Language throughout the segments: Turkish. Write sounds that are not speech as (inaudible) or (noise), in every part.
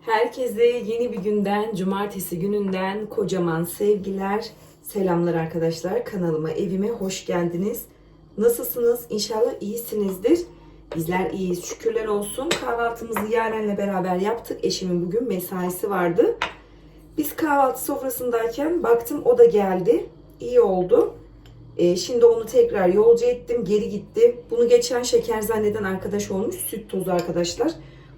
Herkese yeni bir günden, cumartesi gününden kocaman sevgiler, selamlar arkadaşlar. Kanalıma, evime hoş geldiniz. Nasılsınız? İnşallah iyisinizdir. Bizler iyiyiz, şükürler olsun. Kahvaltımızı Yaren'le beraber yaptık. Eşimin bugün mesaisi vardı. Biz kahvaltı sofrasındayken baktım o da geldi. İyi oldu. Ee, şimdi onu tekrar yolcu ettim. Geri gitti. Bunu geçen şeker zanneden arkadaş olmuş. Süt tozu arkadaşlar.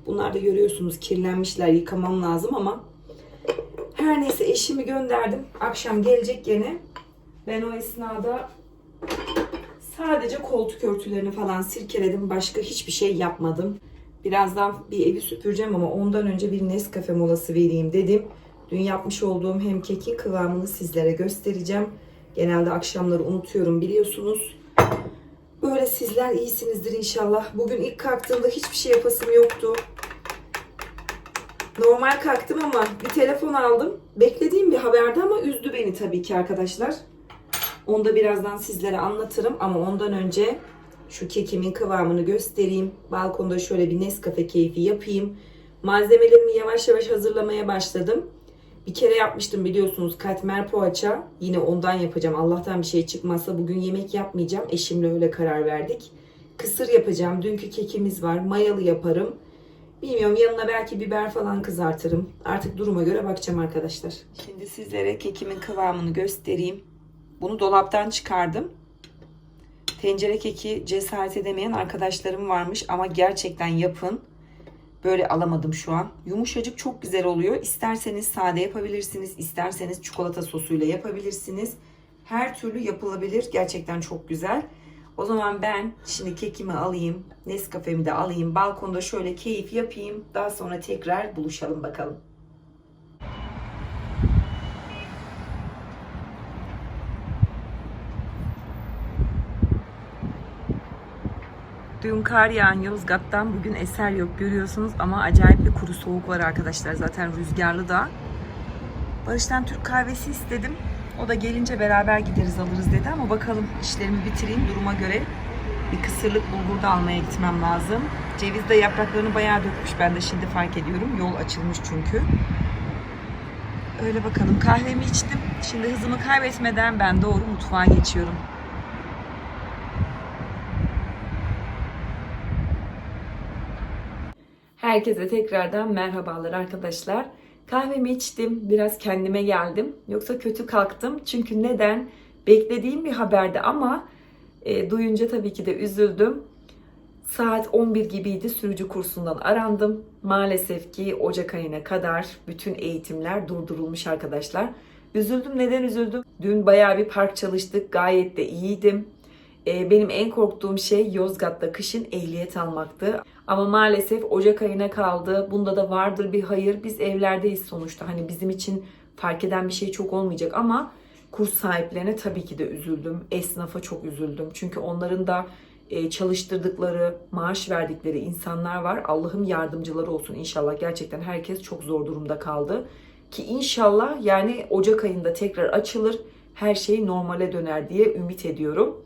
Bunlar da görüyorsunuz kirlenmişler. Yıkamam lazım ama her neyse eşimi gönderdim. Akşam gelecek gene. Ben o esnada sadece koltuk örtülerini falan sirkeledim. Başka hiçbir şey yapmadım. Birazdan bir evi süpüreceğim ama ondan önce bir Nescafe molası vereyim dedim. Dün yapmış olduğum hem kekin kıvamını sizlere göstereceğim. Genelde akşamları unutuyorum biliyorsunuz. Böyle sizler iyisinizdir inşallah. Bugün ilk kalktığımda hiçbir şey yapasım yoktu. Normal kalktım ama bir telefon aldım. Beklediğim bir haberdi ama üzdü beni tabii ki arkadaşlar. Onu da birazdan sizlere anlatırım ama ondan önce şu kekimin kıvamını göstereyim. Balkonda şöyle bir Nescafe keyfi yapayım. Malzemelerimi yavaş yavaş hazırlamaya başladım. Bir kere yapmıştım biliyorsunuz katmer poğaça. Yine ondan yapacağım. Allah'tan bir şey çıkmazsa bugün yemek yapmayacağım. Eşimle öyle karar verdik. Kısır yapacağım. Dünkü kekimiz var. Mayalı yaparım. Bilmiyorum yanına belki biber falan kızartırım. Artık duruma göre bakacağım arkadaşlar. Şimdi sizlere kekimin kıvamını göstereyim. Bunu dolaptan çıkardım. Tencere keki cesaret edemeyen arkadaşlarım varmış ama gerçekten yapın. Böyle alamadım şu an. Yumuşacık çok güzel oluyor. İsterseniz sade yapabilirsiniz. isterseniz çikolata sosuyla yapabilirsiniz. Her türlü yapılabilir. Gerçekten çok güzel. O zaman ben şimdi kekimi alayım. Nescafe'mi de alayım. Balkonda şöyle keyif yapayım. Daha sonra tekrar buluşalım bakalım. Dün kar yağan Yozgat'tan bugün eser yok görüyorsunuz ama acayip bir kuru soğuk var arkadaşlar. Zaten rüzgarlı da. Barış'tan Türk kahvesi istedim. O da gelince beraber gideriz alırız dedi ama bakalım işlerimi bitireyim duruma göre bir kısırlık bulgur da almaya gitmem lazım. Ceviz de yapraklarını bayağı dökmüş. Ben de şimdi fark ediyorum. Yol açılmış çünkü. Öyle bakalım. Kahvemi içtim. Şimdi hızımı kaybetmeden ben doğru mutfağa geçiyorum. Herkese tekrardan merhabalar arkadaşlar. Kahvemi içtim, biraz kendime geldim. Yoksa kötü kalktım. Çünkü neden? Beklediğim bir haberdi ama e, duyunca tabii ki de üzüldüm. Saat 11 gibiydi sürücü kursundan arandım. Maalesef ki Ocak ayına kadar bütün eğitimler durdurulmuş arkadaşlar. Üzüldüm. Neden üzüldüm? Dün bayağı bir park çalıştık. Gayet de iyiydim. E, benim en korktuğum şey Yozgat'ta kışın ehliyet almaktı. Ama maalesef Ocak ayına kaldı. Bunda da vardır bir hayır. Biz evlerdeyiz sonuçta. Hani bizim için fark eden bir şey çok olmayacak ama kurs sahiplerine tabii ki de üzüldüm. Esnafa çok üzüldüm. Çünkü onların da e, çalıştırdıkları, maaş verdikleri insanlar var. Allah'ım yardımcıları olsun inşallah. Gerçekten herkes çok zor durumda kaldı. Ki inşallah yani Ocak ayında tekrar açılır. Her şey normale döner diye ümit ediyorum.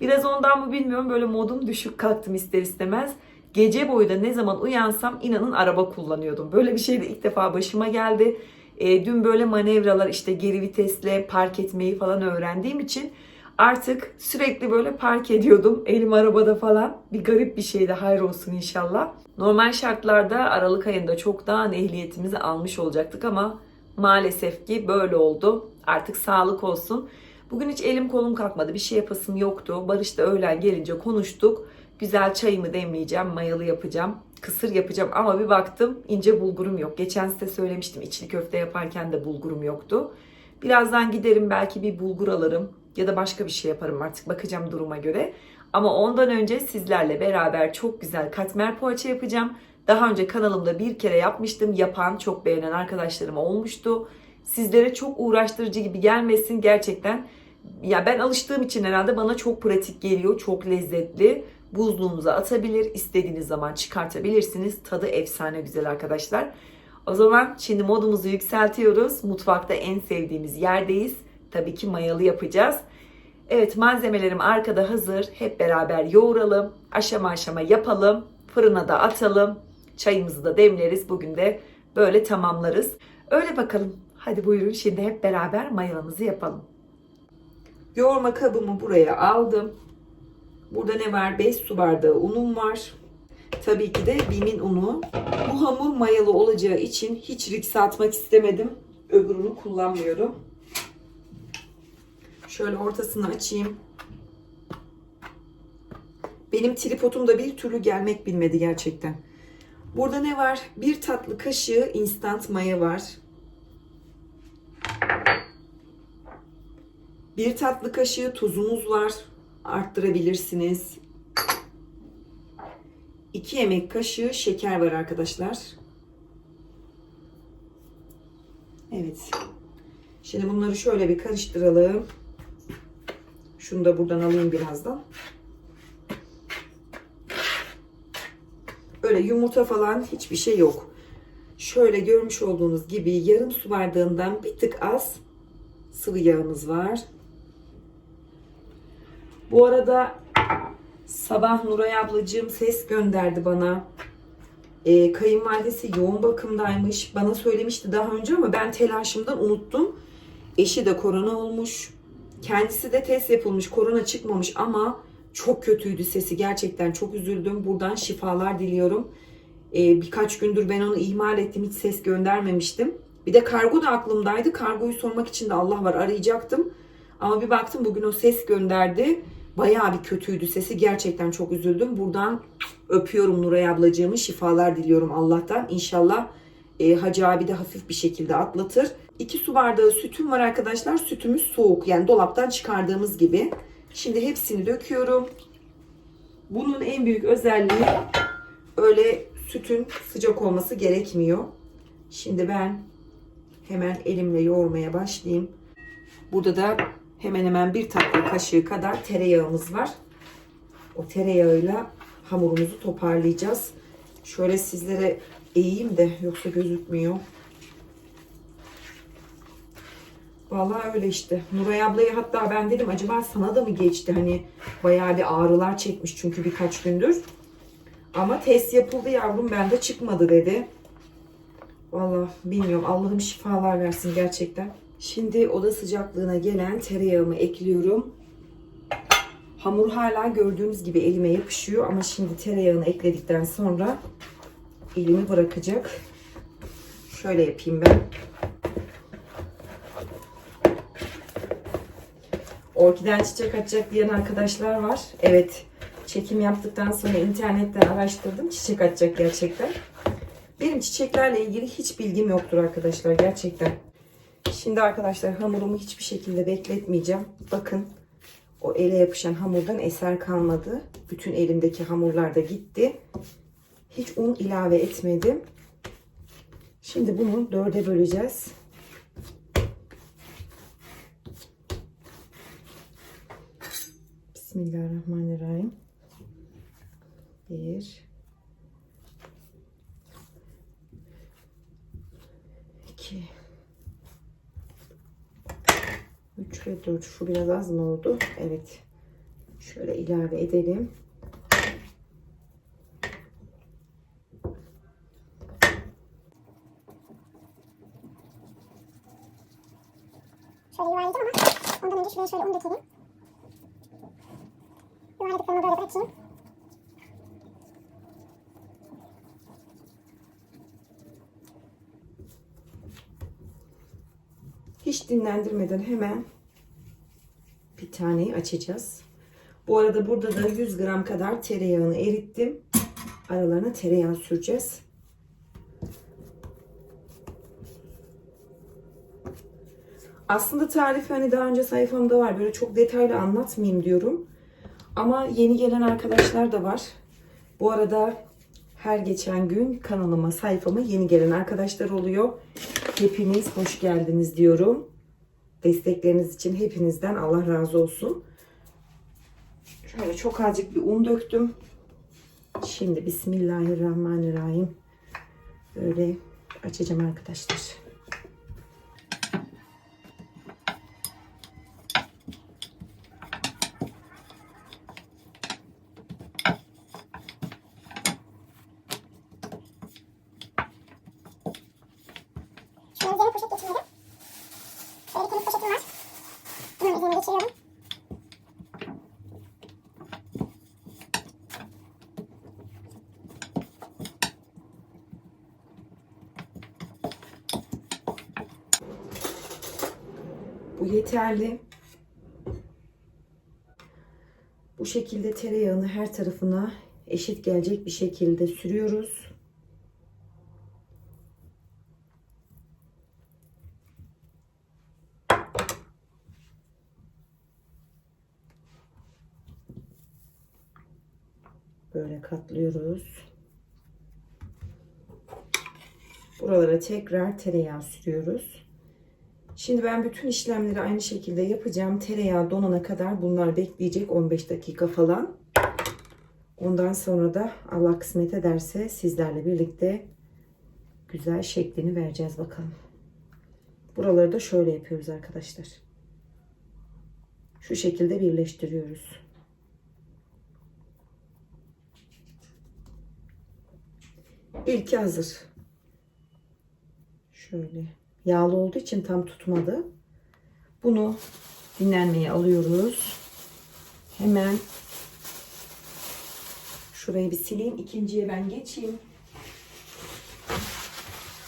Biraz ondan mı bilmiyorum böyle modum düşük kalktım ister istemez. Gece boyu da ne zaman uyansam inanın araba kullanıyordum. Böyle bir şey de ilk defa başıma geldi. E, dün böyle manevralar işte geri vitesle park etmeyi falan öğrendiğim için artık sürekli böyle park ediyordum. Elim arabada falan. Bir garip bir şeydi hayır olsun inşallah. Normal şartlarda Aralık ayında çoktan ehliyetimizi almış olacaktık ama maalesef ki böyle oldu. Artık sağlık olsun. Bugün hiç elim kolum kalkmadı. Bir şey yapasım yoktu. Barış da öğlen gelince konuştuk. Güzel çayımı demleyeceğim, mayalı yapacağım, kısır yapacağım ama bir baktım ince bulgurum yok. Geçen size söylemiştim içli köfte yaparken de bulgurum yoktu. Birazdan giderim belki bir bulgur alırım ya da başka bir şey yaparım artık bakacağım duruma göre. Ama ondan önce sizlerle beraber çok güzel katmer poğaça yapacağım. Daha önce kanalımda bir kere yapmıştım. Yapan, çok beğenen arkadaşlarım olmuştu. Sizlere çok uğraştırıcı gibi gelmesin gerçekten. Ya ben alıştığım için herhalde bana çok pratik geliyor, çok lezzetli buzluğunuza atabilir. istediğiniz zaman çıkartabilirsiniz. Tadı efsane güzel arkadaşlar. O zaman şimdi modumuzu yükseltiyoruz. Mutfakta en sevdiğimiz yerdeyiz. Tabii ki mayalı yapacağız. Evet malzemelerim arkada hazır. Hep beraber yoğuralım. Aşama aşama yapalım. Fırına da atalım. Çayımızı da demleriz. Bugün de böyle tamamlarız. Öyle bakalım. Hadi buyurun şimdi hep beraber mayalamızı yapalım. Yoğurma kabımı buraya aldım. Burada ne var? 5 su bardağı unum var. Tabii ki de Bim'in unu. Bu hamur mayalı olacağı için hiç risk atmak istemedim. Öbürünü kullanmıyorum. Şöyle ortasını açayım. Benim tripodum da bir türlü gelmek bilmedi gerçekten. Burada ne var? Bir tatlı kaşığı instant maya var. Bir tatlı kaşığı tuzumuz var. Arttırabilirsiniz. 2 yemek kaşığı şeker var arkadaşlar. Evet. Şimdi bunları şöyle bir karıştıralım. Şunu da buradan alayım birazdan. Öyle yumurta falan hiçbir şey yok. Şöyle görmüş olduğunuz gibi yarım su bardağından bir tık az sıvı yağımız var. Bu arada sabah Nuray ablacığım ses gönderdi bana. Ee, kayınvalidesi yoğun bakımdaymış. Bana söylemişti daha önce ama ben telaşımdan unuttum. Eşi de korona olmuş. Kendisi de test yapılmış. Korona çıkmamış ama çok kötüydü sesi. Gerçekten çok üzüldüm. Buradan şifalar diliyorum. Ee, birkaç gündür ben onu ihmal ettim. Hiç ses göndermemiştim. Bir de kargo da aklımdaydı. Kargoyu sormak için de Allah var arayacaktım. Ama bir baktım bugün o ses gönderdi. Bayağı bir kötüydü sesi. Gerçekten çok üzüldüm. Buradan öpüyorum Nuray ablacığımı. Şifalar diliyorum Allah'tan. İnşallah e, Hacı abi de hafif bir şekilde atlatır. 2 su bardağı sütüm var arkadaşlar. Sütümüz soğuk. Yani dolaptan çıkardığımız gibi. Şimdi hepsini döküyorum. Bunun en büyük özelliği öyle sütün sıcak olması gerekmiyor. Şimdi ben hemen elimle yoğurmaya başlayayım. Burada da hemen hemen bir tatlı kaşığı kadar tereyağımız var. O tereyağıyla hamurumuzu toparlayacağız. Şöyle sizlere eğeyim de yoksa gözükmüyor. Vallahi öyle işte. Nuray ablaya hatta ben dedim acaba sana da mı geçti? Hani bayağı bir ağrılar çekmiş çünkü birkaç gündür. Ama test yapıldı yavrum bende çıkmadı dedi. Vallahi bilmiyorum. Allah'ım şifalar versin gerçekten. Şimdi oda sıcaklığına gelen tereyağımı ekliyorum. Hamur hala gördüğünüz gibi elime yapışıyor ama şimdi tereyağını ekledikten sonra elimi bırakacak. Şöyle yapayım ben. Orkiden çiçek açacak diyen arkadaşlar var. Evet. Çekim yaptıktan sonra internetten araştırdım. Çiçek açacak gerçekten. Benim çiçeklerle ilgili hiç bilgim yoktur arkadaşlar gerçekten. Şimdi arkadaşlar hamurumu hiçbir şekilde bekletmeyeceğim. Bakın o ele yapışan hamurdan eser kalmadı. Bütün elimdeki hamurlar da gitti. Hiç un ilave etmedim. Şimdi bunu dörde böleceğiz. Bismillahirrahmanirrahim. Bir. 3 ve 4 şu biraz az mı oldu? Evet. Şöyle ilave edelim. Şöyle ilave yuvarlayacağım ama ondan önce şuraya şöyle un dökelim. Yuvarladıklarımı böyle bırakayım. Hiç dinlendirmeden hemen bir taneyi açacağız. Bu arada burada da 100 gram kadar tereyağını erittim. Aralarına tereyağı süreceğiz. Aslında tarifi hani daha önce sayfamda var. Böyle çok detaylı anlatmayayım diyorum. Ama yeni gelen arkadaşlar da var. Bu arada her geçen gün kanalıma, sayfama yeni gelen arkadaşlar oluyor. Hepiniz hoş geldiniz diyorum. Destekleriniz için hepinizden Allah razı olsun. Şöyle çok azıcık bir un döktüm. Şimdi Bismillahirrahmanirrahim. Böyle açacağım arkadaşlar. Ee, üzerine poşet geçirmedim. Şöyle bir temiz poşetim var. Bunun üzerine geçiriyorum. Bu yeterli. Bu şekilde tereyağını her tarafına eşit gelecek bir şekilde sürüyoruz. Böyle katlıyoruz. Buralara tekrar tereyağı sürüyoruz. Şimdi ben bütün işlemleri aynı şekilde yapacağım. Tereyağı donana kadar bunlar bekleyecek 15 dakika falan. Ondan sonra da Allah kısmet ederse sizlerle birlikte güzel şeklini vereceğiz bakalım. Buraları da şöyle yapıyoruz arkadaşlar. Şu şekilde birleştiriyoruz. İlki hazır. Şöyle yağlı olduğu için tam tutmadı. Bunu dinlenmeye alıyoruz. Hemen şurayı bir sileyim. İkinciye ben geçeyim.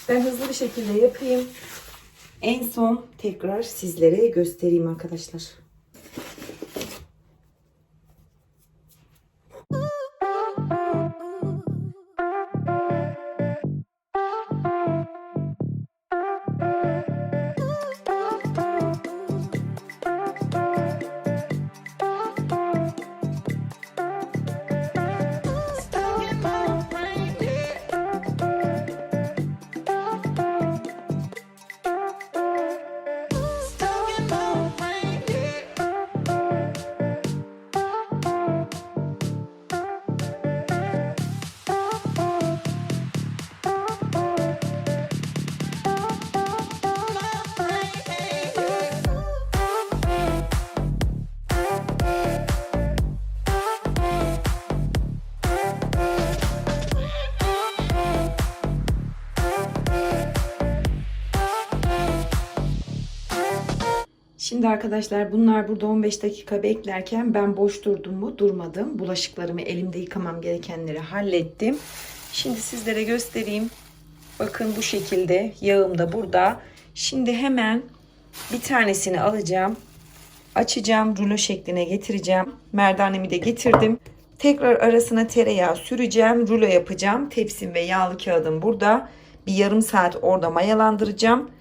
Ben hızlı bir şekilde yapayım. En son tekrar sizlere göstereyim arkadaşlar. Şimdi arkadaşlar bunlar burada 15 dakika beklerken ben boş durdum mu? Durmadım. Bulaşıklarımı elimde yıkamam gerekenleri hallettim. Şimdi sizlere göstereyim. Bakın bu şekilde yağım da burada. Şimdi hemen bir tanesini alacağım. Açacağım. Rulo şekline getireceğim. Merdanemi de getirdim. Tekrar arasına tereyağı süreceğim. Rulo yapacağım. Tepsim ve yağlı kağıdım burada. Bir yarım saat orada mayalandıracağım.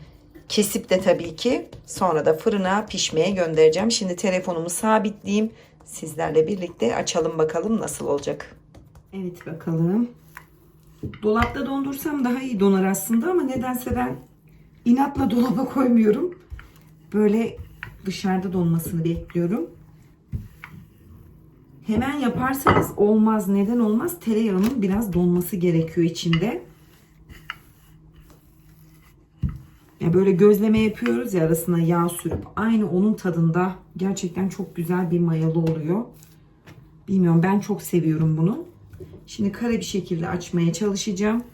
Kesip de tabii ki sonra da fırına pişmeye göndereceğim. Şimdi telefonumu sabitleyeyim. Sizlerle birlikte açalım bakalım nasıl olacak. Evet bakalım. Dolapta dondursam daha iyi donar aslında ama nedense ben inatla dolaba koymuyorum. Böyle dışarıda donmasını bekliyorum. Hemen yaparsanız olmaz. Neden olmaz? Tereyağının biraz donması gerekiyor içinde. Ya böyle gözleme yapıyoruz ya arasına yağ sürüp aynı onun tadında gerçekten çok güzel bir mayalı oluyor. Bilmiyorum ben çok seviyorum bunu. Şimdi kare bir şekilde açmaya çalışacağım.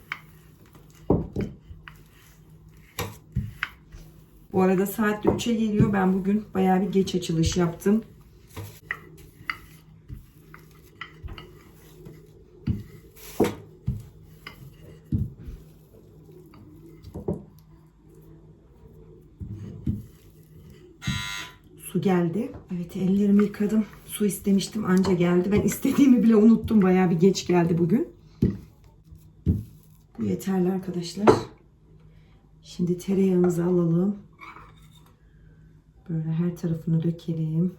Bu arada saat de 3'e geliyor. Ben bugün bayağı bir geç açılış yaptım. Geldi. Evet ellerimi yıkadım. Su istemiştim anca geldi. Ben istediğimi bile unuttum. Bayağı bir geç geldi bugün. Bu yeterli arkadaşlar. Şimdi tereyağımızı alalım. Böyle her tarafını dökelim.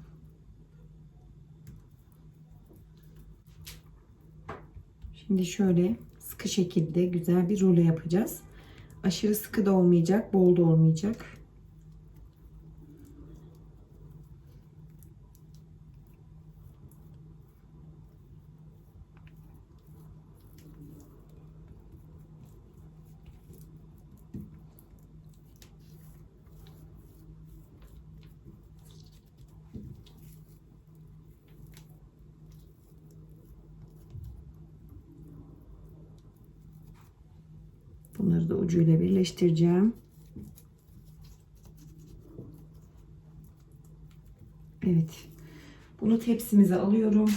Şimdi şöyle sıkı şekilde güzel bir rulo yapacağız. Aşırı sıkı da olmayacak, bol da olmayacak. birleştireceğim. Evet. Bunu tepsimize alıyorum.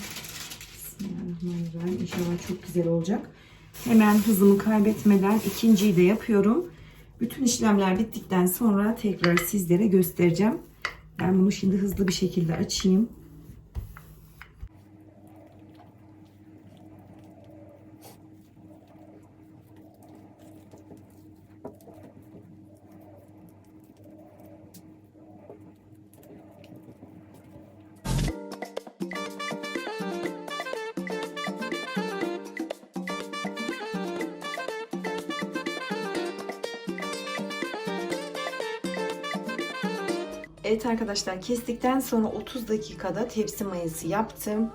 Bismillahirrahmanirrahim. İnşallah çok güzel olacak. Hemen hızımı kaybetmeden ikinciyi de yapıyorum. Bütün işlemler bittikten sonra tekrar sizlere göstereceğim. Ben bunu şimdi hızlı bir şekilde açayım. Arkadaşlar kestikten sonra 30 dakikada tepsi mayası yaptım.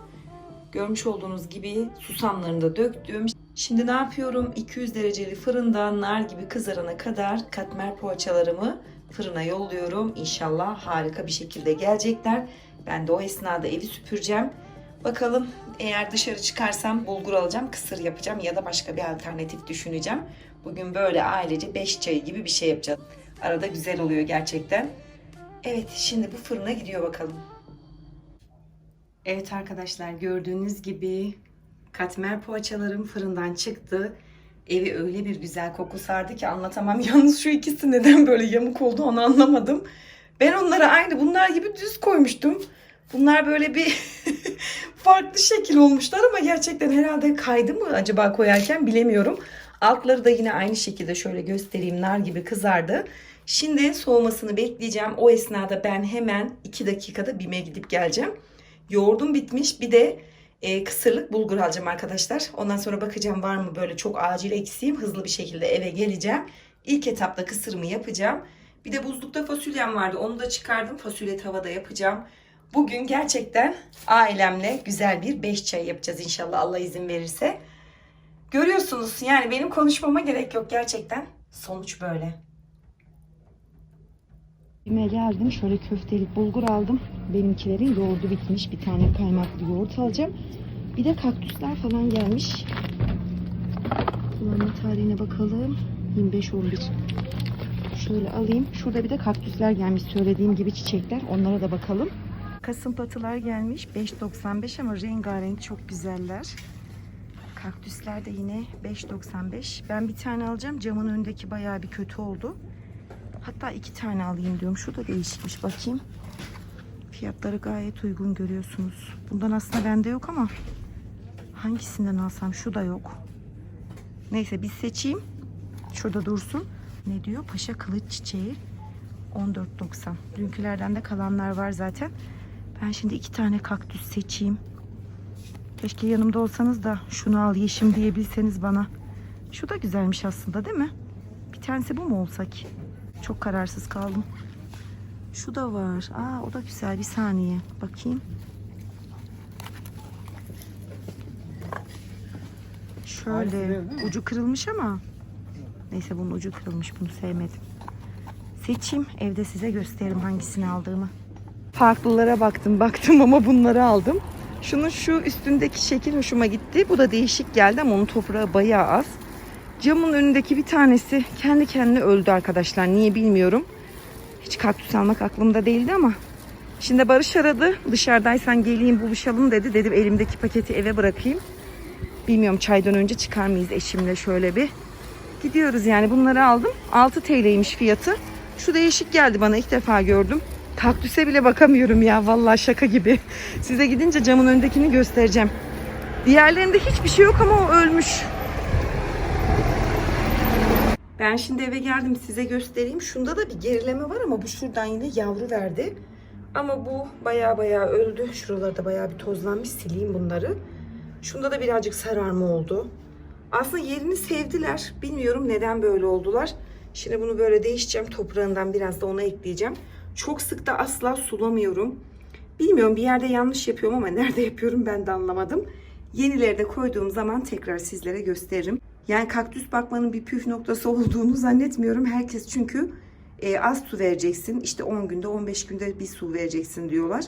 Görmüş olduğunuz gibi susamlarını da döktüm. Şimdi ne yapıyorum? 200 dereceli fırında nar gibi kızarana kadar katmer poğaçalarımı fırına yolluyorum. İnşallah harika bir şekilde gelecekler. Ben de o esnada evi süpüreceğim. Bakalım eğer dışarı çıkarsam bulgur alacağım, kısır yapacağım ya da başka bir alternatif düşüneceğim. Bugün böyle ailece 5 çayı gibi bir şey yapacağız. Arada güzel oluyor gerçekten. Evet, şimdi bu fırına gidiyor bakalım. Evet arkadaşlar, gördüğünüz gibi katmer poğaçalarım fırından çıktı. Evi öyle bir güzel koku sardı ki anlatamam. (laughs) Yalnız şu ikisi neden böyle yamuk oldu onu anlamadım. Ben onları aynı bunlar gibi düz koymuştum. Bunlar böyle bir (laughs) farklı şekil olmuşlar ama gerçekten herhalde kaydı mı acaba koyarken bilemiyorum. Altları da yine aynı şekilde şöyle göstereyim nar gibi kızardı. Şimdi soğumasını bekleyeceğim. O esnada ben hemen 2 dakikada BİM'e gidip geleceğim. Yoğurdum bitmiş. Bir de e, kısırlık bulgur alacağım arkadaşlar. Ondan sonra bakacağım var mı böyle çok acil eksiğim. Hızlı bir şekilde eve geleceğim. İlk etapta kısırımı yapacağım. Bir de buzlukta fasulyem vardı. Onu da çıkardım. Fasulye tavada yapacağım. Bugün gerçekten ailemle güzel bir 5 çay yapacağız inşallah Allah izin verirse. Görüyorsunuz yani benim konuşmama gerek yok gerçekten. Sonuç böyle. Evime geldim. Şöyle köftelik bulgur aldım. Benimkilerin yoğurdu bitmiş. Bir tane kaymaklı yoğurt alacağım. Bir de kaktüsler falan gelmiş. Kullanma tarihine bakalım. 25-11. Şöyle alayım. Şurada bir de kaktüsler gelmiş. Söylediğim gibi çiçekler. Onlara da bakalım. Kasım patılar gelmiş. 5.95 ama rengarenk çok güzeller. Kaktüsler de yine 5.95. Ben bir tane alacağım. Camın önündeki bayağı bir kötü oldu. Hatta iki tane alayım diyorum. Şu da değişikmiş bakayım. Fiyatları gayet uygun görüyorsunuz. Bundan aslında bende yok ama hangisinden alsam şu da yok. Neyse bir seçeyim. Şurada dursun. Ne diyor? Paşa kılıç çiçeği 14.90. Dünkülerden de kalanlar var zaten. Ben şimdi iki tane kaktüs seçeyim. Keşke yanımda olsanız da şunu al yeşim diyebilseniz bana. Şu da güzelmiş aslında değil mi? Bir tanesi bu mu olsa ki? Çok kararsız kaldım. Şu da var. Aa o da güzel. Bir saniye. Bakayım. Şöyle ucu kırılmış ama neyse bunun ucu kırılmış. Bunu sevmedim. Seçeyim. Evde size gösteririm hangisini aldığımı. Farklılara baktım (laughs) baktım ama bunları aldım. Şunun şu üstündeki şekil hoşuma gitti. Bu da değişik geldi ama onun toprağı bayağı az. Camın önündeki bir tanesi kendi kendine öldü arkadaşlar. Niye bilmiyorum. Hiç kaktüs almak aklımda değildi ama. Şimdi Barış aradı. Dışarıdaysan geleyim buluşalım dedi. Dedim elimdeki paketi eve bırakayım. Bilmiyorum çaydan önce çıkar mıyız eşimle şöyle bir. Gidiyoruz yani bunları aldım. 6 TL'ymiş fiyatı. Şu değişik geldi bana ilk defa gördüm. Kaktüse bile bakamıyorum ya vallahi şaka gibi. Size gidince camın önündekini göstereceğim. Diğerlerinde hiçbir şey yok ama o ölmüş. Ben şimdi eve geldim size göstereyim. Şunda da bir gerileme var ama bu şuradan yine yavru verdi. Ama bu baya baya öldü. Şuralarda baya bir tozlanmış. Sileyim bunları. Şunda da birazcık sararma oldu. Aslında yerini sevdiler. Bilmiyorum neden böyle oldular. Şimdi bunu böyle değişeceğim. Toprağından biraz da ona ekleyeceğim. Çok sık da asla sulamıyorum. Bilmiyorum bir yerde yanlış yapıyorum ama nerede (laughs) yapıyorum ben de anlamadım. Yenileri de koyduğum zaman tekrar sizlere gösteririm. Yani kaktüs bakmanın bir püf noktası (laughs) olduğunu zannetmiyorum. Herkes çünkü e, az su vereceksin. İşte 10 günde 15 günde bir su vereceksin diyorlar.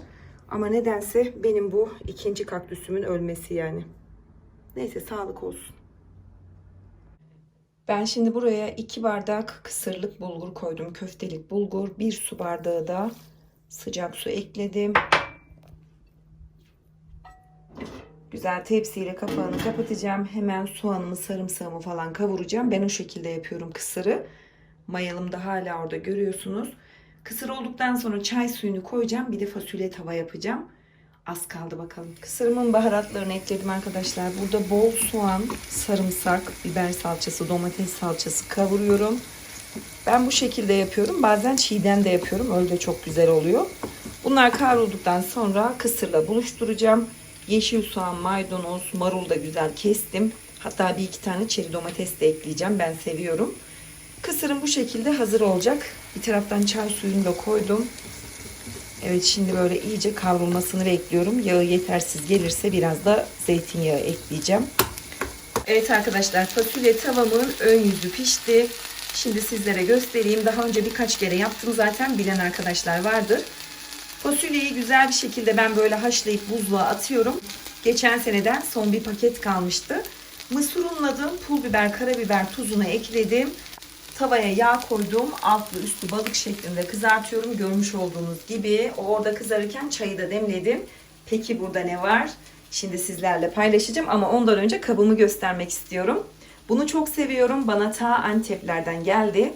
Ama nedense benim bu ikinci kaktüsümün ölmesi yani. Neyse sağlık olsun. Ben şimdi buraya 2 bardak kısırlık bulgur koydum. Köftelik bulgur. 1 su bardağı da sıcak su ekledim. Güzel tepsiyle kapağını kapatacağım. Hemen soğanımı, sarımsağımı falan kavuracağım. Ben o şekilde yapıyorum kısırı. Mayalım da hala orada görüyorsunuz. Kısır olduktan sonra çay suyunu koyacağım. Bir de fasulye tava yapacağım. Az kaldı bakalım. Kısırımın baharatlarını ekledim arkadaşlar. Burada bol soğan, sarımsak, biber salçası, domates salçası kavuruyorum. Ben bu şekilde yapıyorum. Bazen çiğden de yapıyorum. Öyle de çok güzel oluyor. Bunlar kavrulduktan sonra kısırla buluşturacağım. Yeşil soğan, maydanoz, marul da güzel kestim. Hatta bir iki tane çeri domates de ekleyeceğim. Ben seviyorum. Kısırım bu şekilde hazır olacak. Bir taraftan çay suyunu da koydum. Evet şimdi böyle iyice kavrulmasını bekliyorum. Yağı yetersiz gelirse biraz da zeytinyağı ekleyeceğim. Evet arkadaşlar fasulye tavamın ön yüzü pişti. Şimdi sizlere göstereyim. Daha önce birkaç kere yaptım zaten bilen arkadaşlar vardır. Fasulyeyi güzel bir şekilde ben böyle haşlayıp buzluğa atıyorum. Geçen seneden son bir paket kalmıştı. Mısır unladım, pul biber, karabiber tuzunu ekledim. Tavaya yağ koydum. Altlı üstü balık şeklinde kızartıyorum. Görmüş olduğunuz gibi. Orada kızarırken çayı da demledim. Peki burada ne var? Şimdi sizlerle paylaşacağım ama ondan önce kabımı göstermek istiyorum. Bunu çok seviyorum. Bana ta Anteplerden geldi.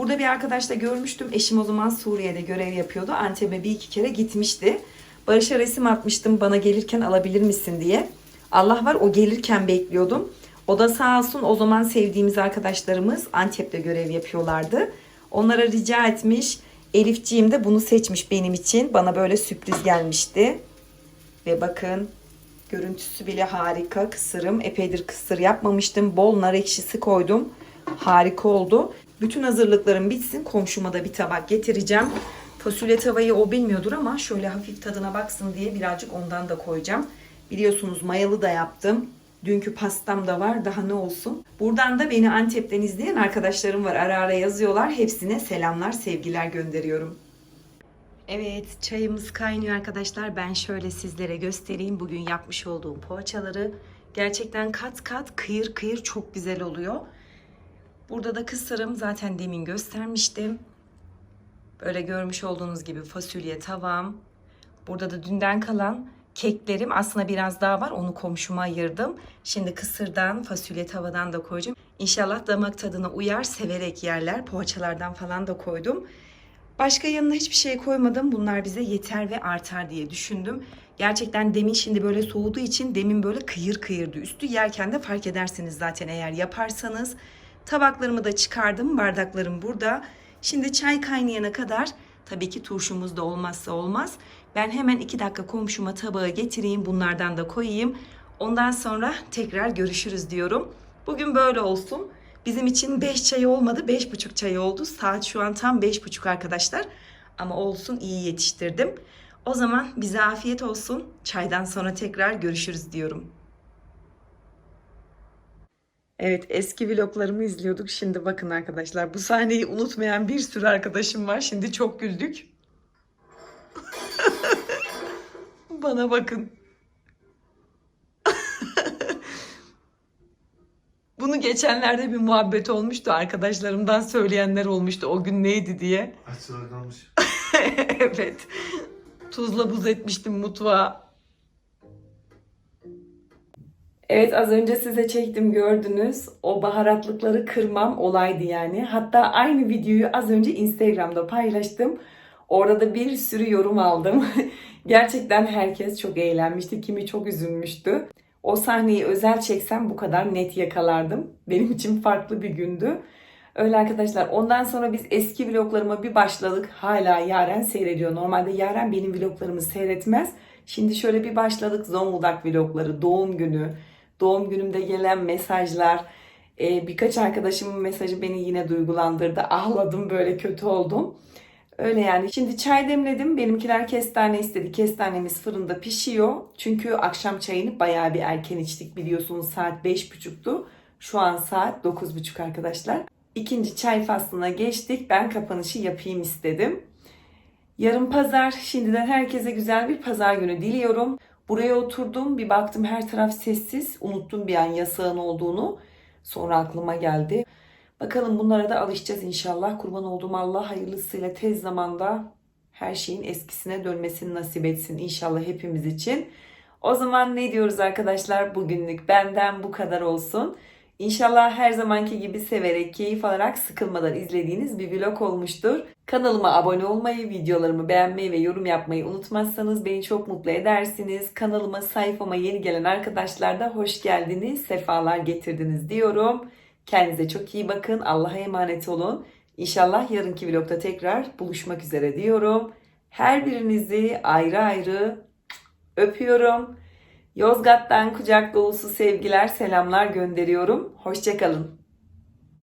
Burada bir arkadaşla görmüştüm. Eşim o zaman Suriye'de görev yapıyordu. Antep'e bir iki kere gitmişti. Barış'a resim atmıştım bana gelirken alabilir misin diye. Allah var o gelirken bekliyordum. O da sağ olsun o zaman sevdiğimiz arkadaşlarımız Antep'te görev yapıyorlardı. Onlara rica etmiş. Elifciğim de bunu seçmiş benim için. Bana böyle sürpriz gelmişti. Ve bakın görüntüsü bile harika. Kısırım. Epeydir kısır yapmamıştım. Bol nar ekşisi koydum. Harika oldu. Bütün hazırlıklarım bitsin. Komşuma da bir tabak getireceğim. Fasulye tavayı o bilmiyordur ama şöyle hafif tadına baksın diye birazcık ondan da koyacağım. Biliyorsunuz mayalı da yaptım. Dünkü pastam da var. Daha ne olsun. Buradan da beni Antep'ten izleyen arkadaşlarım var. Ara ara yazıyorlar. Hepsine selamlar, sevgiler gönderiyorum. Evet, çayımız kaynıyor arkadaşlar. Ben şöyle sizlere göstereyim. Bugün yapmış olduğum poğaçaları. Gerçekten kat kat, kıyır kıyır çok güzel oluyor. Burada da kısırım. Zaten demin göstermiştim. Böyle görmüş olduğunuz gibi fasulye tavam. Burada da dünden kalan keklerim aslında biraz daha var. Onu komşuma ayırdım. Şimdi kısırdan, fasulye tavadan da koyacağım. İnşallah damak tadına uyar, severek yerler. Poğaçalardan falan da koydum. Başka yanına hiçbir şey koymadım. Bunlar bize yeter ve artar diye düşündüm. Gerçekten demin şimdi böyle soğuduğu için demin böyle kıyır kıyırdı. Üstü yerken de fark edersiniz zaten eğer yaparsanız. Tabaklarımı da çıkardım. Bardaklarım burada. Şimdi çay kaynayana kadar tabii ki turşumuz da olmazsa olmaz. Ben hemen iki dakika komşuma tabağı getireyim. Bunlardan da koyayım. Ondan sonra tekrar görüşürüz diyorum. Bugün böyle olsun. Bizim için 5 çay olmadı. 5,5 çay oldu. Saat şu an tam 5,5 arkadaşlar. Ama olsun iyi yetiştirdim. O zaman bize afiyet olsun. Çaydan sonra tekrar görüşürüz diyorum. Evet eski vloglarımı izliyorduk. Şimdi bakın arkadaşlar bu sahneyi unutmayan bir sürü arkadaşım var. Şimdi çok güldük. (laughs) Bana bakın. (laughs) Bunu geçenlerde bir muhabbet olmuştu. Arkadaşlarımdan söyleyenler olmuştu. O gün neydi diye. Açılar kalmış. (laughs) evet. Tuzla buz etmiştim mutfağa. Evet az önce size çektim gördünüz. O baharatlıkları kırmam olaydı yani. Hatta aynı videoyu az önce Instagram'da paylaştım. Orada da bir sürü yorum aldım. (laughs) Gerçekten herkes çok eğlenmişti. Kimi çok üzülmüştü. O sahneyi özel çeksem bu kadar net yakalardım. Benim için farklı bir gündü. Öyle arkadaşlar. Ondan sonra biz eski vloglarıma bir başladık. Hala Yaren seyrediyor. Normalde Yaren benim vloglarımı seyretmez. Şimdi şöyle bir başladık Zonguldak vlogları, doğum günü, doğum günümde gelen mesajlar. Ee, birkaç arkadaşımın mesajı beni yine duygulandırdı. Ağladım böyle kötü oldum. Öyle yani. Şimdi çay demledim. Benimkiler kestane istedi. Kestanemiz fırında pişiyor. Çünkü akşam çayını bayağı bir erken içtik biliyorsunuz. Saat 5.30'tu. Şu an saat 9.30 arkadaşlar. İkinci çay faslına geçtik. Ben kapanışı yapayım istedim. Yarın pazar. Şimdiden herkese güzel bir pazar günü diliyorum. Buraya oturdum. Bir baktım her taraf sessiz. Unuttum bir an yasağın olduğunu. Sonra aklıma geldi. Bakalım bunlara da alışacağız inşallah. Kurban olduğum Allah hayırlısıyla tez zamanda her şeyin eskisine dönmesini nasip etsin inşallah hepimiz için. O zaman ne diyoruz arkadaşlar? Bugünlük benden bu kadar olsun. İnşallah her zamanki gibi severek, keyif alarak sıkılmadan izlediğiniz bir vlog olmuştur. Kanalıma abone olmayı, videolarımı beğenmeyi ve yorum yapmayı unutmazsanız beni çok mutlu edersiniz. Kanalıma, sayfama yeni gelen arkadaşlar da hoş geldiniz, sefalar getirdiniz diyorum. Kendinize çok iyi bakın, Allah'a emanet olun. İnşallah yarınki vlogda tekrar buluşmak üzere diyorum. Her birinizi ayrı ayrı öpüyorum. Yozgat'tan kucak dolusu sevgiler, selamlar gönderiyorum. Hoşçakalın.